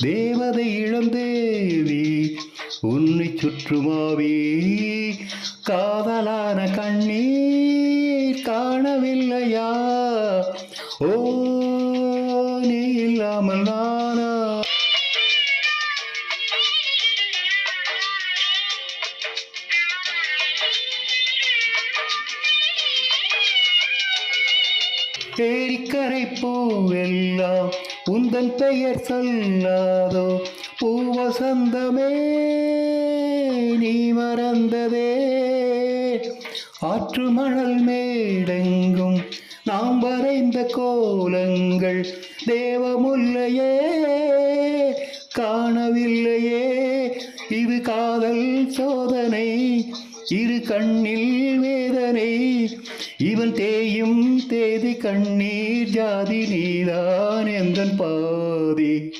தேவதை இழந்தேவி உன்னை சுற்றுமாவே. காதலான கண்ணீர் காணவில்லையா? ஓ நீ இல்லாமல் நானா? ஏரிக்கரை பூவெல்லாம் உந்தன் பெயர் சொல்லாதோ. பூவசந்தமே நீ மறந்ததே. ஆற்று மணல் மேடெங்கும் நாம் வரைந்த கோலங்கள் தேவமுல்லையே. காணவில்லையே இது காதல் சோதனை. இரு கண்ணில் வேதனை இவன் தேயும் தேதி கண்ணீர் ஜாதி நீதான் எந்தன் பாதி.